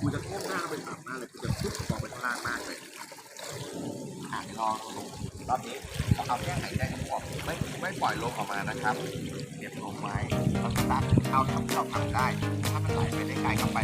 คุณจะโค้งหน้าไปต่ำมากเลยคุณจะพุ่งออกไปข้างล่างมากเลยอ่าะลองดูรอบนี้เราเอาแค่หาได้ทั้งหมดไม่ไม่ปล่อยลมออกมานะครับเก็บลมไว้เราตั้งเอาทำที่เราทำได้ ถ้ามันไหลไปได้ไกลก็ไป